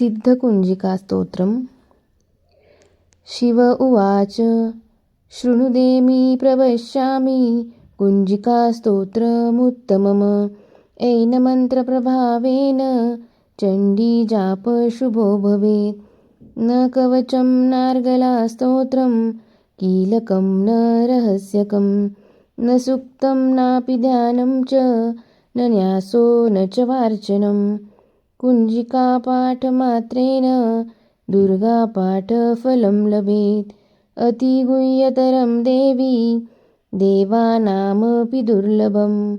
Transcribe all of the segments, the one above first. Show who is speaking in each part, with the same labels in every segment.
Speaker 1: सिद्धकुञ्जिकास्तोत्रम्। शिव उवाच शृणुदेमि प्रवश्यामि। कुञ्जिकास्तोत्रमुत्तमम्। येन मन्त्रप्रभावेन चण्डीजापशुभो भवेत्। न कवचं नार्गलास्तोत्रं कीलकं न रहस्यकं न सुक्तं नापि ध्यानं च न न्यासो न च वार्चनम् कुञ्जिकापाठमात्रेण दुर्गापाठफलं लभेत्। अतिगुह्यतरं देवी देवानामपि दुर्लभं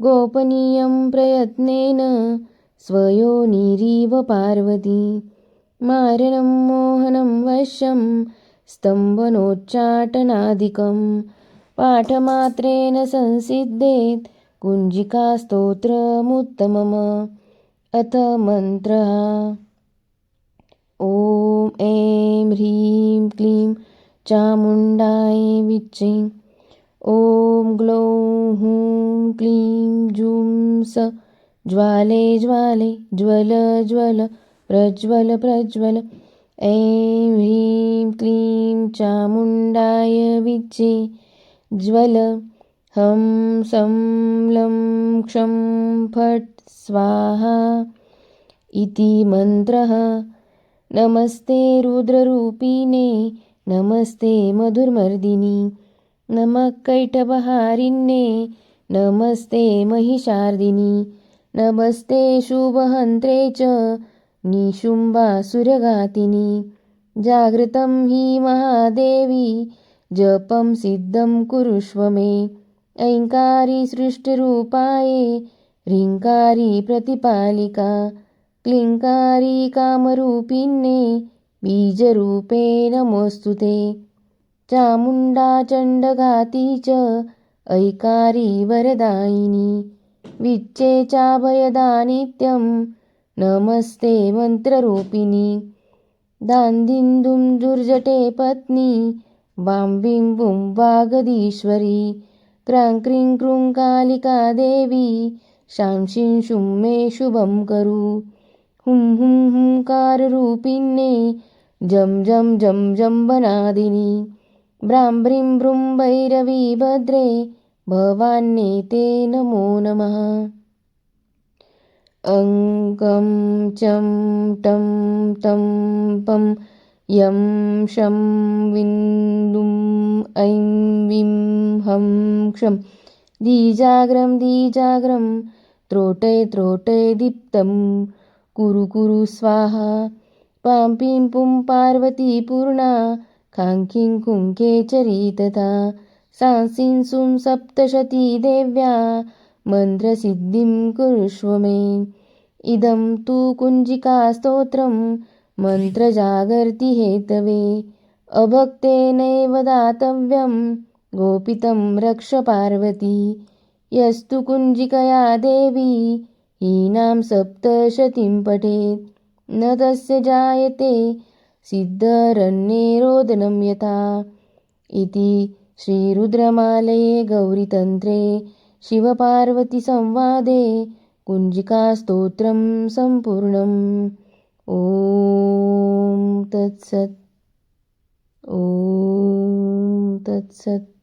Speaker 1: गोपनीयं प्रयत्नेन स्वयोनिरिव पार्वती। मारणं मोहनं वश्यं स्तम्भनोच्चाटनादिकं पाठमात्रेण संसिद्धेत् कुञ्जिकास्तोत्रमुत्तमम् अथ मन्त्रः ॐ ऐं ह्रीं क्लीं चामुण्डाय विच्चे। ॐ ग्लौं हूं क्लीं जूं स ज्वाले ज्वाले ज्वल ज्वल प्रज्वल प्रज्वल। ऐं ह्रीं क्लीं चामुण्डाय विच्चे। ज्वल हं सं लं क्षं फट् स्वाहा इति मन्त्रः। नमस्ते रुद्ररूपिणे नमस्ते मधुर्मर्दिनि नमः कैटभहारिण्ये नमस्ते महिषार्दिनि नमस्ते शुभहन्त्रे च निशुम्बासुरघातिनि जागृतं हि महादेवी जपं सिद्धं कुरुष्व मे ऐङ्कारी सृष्टिरूपाये ह्रीङ्कारी प्रतिपालिका क्लिंकारी कामरूपिण्ये बीजरूपे नमोऽस्तु ते चामुण्डाचण्डघाती च ऐकारी वरदायिनी विच्चे चाभयदा नित्यं नमस्ते मन्त्ररूपिणी दान्दिन्दुं दुर्जटे पत्नी वां बुं वागदीश्वरी क्रां क्रीं क्रुङ्कालिका देवी शांशिं शुं मे शुभं करु। हुं हुं हुङ्काररूपिण्ये जं जं जं जम्बनादिनि ब्रां ब्रीं ब्रूं भैरवी भद्रे भवान्ये ते नमो नमः। अङ्कं चं टं तं पं यं शं विन्दुम् ऐं हं क्षं। दीजाग्रं दीजाग्रं त्रोटे त्रोटे दीप्तं कुरु कुरु, स्वाहा। पां पीं, पुं, पार्वती पूर्णा। खाङ्खीं कुङ्के चरी तथा सांसिं, सुं, सप्तशती देव्या। मन्त्रसिद्धिं कुरुष्व मे। इदं तु कुञ्जिकास्तोत्रं मन्त्रजागर्ति हेतवे। अभक्तेनैव दातव्यं गोपितं रक्ष पार्वती। यस्तु कुञ्जिकया देवी हीनां सप्तशतीं पठेत्। न तस्य जायते सिद्धरण्ये यथा। इति श्रीरुद्रमालये गौरीतन्त्रे शिवपार्वतीसंवादे कुञ्जिकास्तोत्रं सम्पूर्णम्। ॐ तत्सत् ॐ तत्सत्